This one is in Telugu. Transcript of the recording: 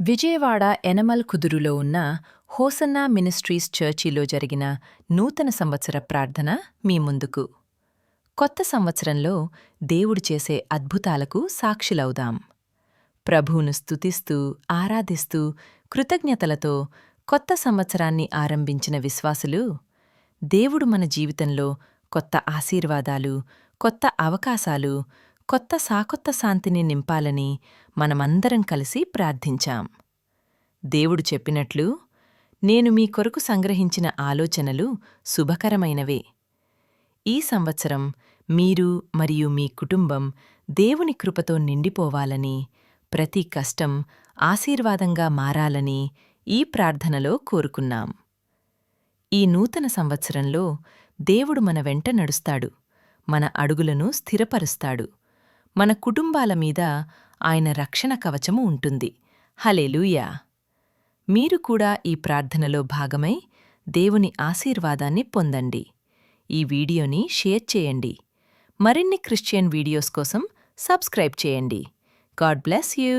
విజయవాడ ఎనమల్ కుదురులో ఉన్న హోసన్నా మినిస్ట్రీస్ చర్చిలో జరిగిన నూతన సంవత్సర ప్రార్థన మీ ముందుకు. కొత్త సంవత్సరంలో దేవుడు చేసే అద్భుతాలకు సాక్షులవుదాం. ప్రభువును స్తుతిస్తూ ఆరాధిస్తూ కృతజ్ఞతలతో కొత్త సంవత్సరాన్ని ఆరంభించిన విశ్వాసులు దేవుడు మన జీవితంలో కొత్త ఆశీర్వాదాలు కొత్త అవకాశాలు కొత్త సాకొత్త శాంతిని నింపాలని మనమందరం కలిసి ప్రార్థించాం. దేవుడు చెప్పినట్లు నేను మీ కొరకు సంగ్రహించిన ఆలోచనలు శుభకరమైనవే. ఈ సంవత్సరం మీరు మరియు మీ కుటుంబం దేవుని కృపతో నిండిపోవాలని ప్రతి కష్టం ఆశీర్వాదంగా మారాలని ఈ ప్రార్థనలో కోరుకున్నాం. ఈ నూతన సంవత్సరంలో దేవుడు మన వెంట నడుస్తాడు మన అడుగులను స్థిరపరుస్తాడు. మన కుటుంబాల మీద ఆయన రక్షణ కవచము ఉంటుంది. హలెలూయా మీరు కూడా ఈ ప్రార్థనలో భాగమై దేవుని ఆశీర్వాదాన్ని పొందండి. ఈ వీడియోని షేర్ చేయండి. మరిన్ని క్రిస్టియన్ వీడియోస్ కోసం సబ్స్క్రైబ్ చేయండి. God bless you!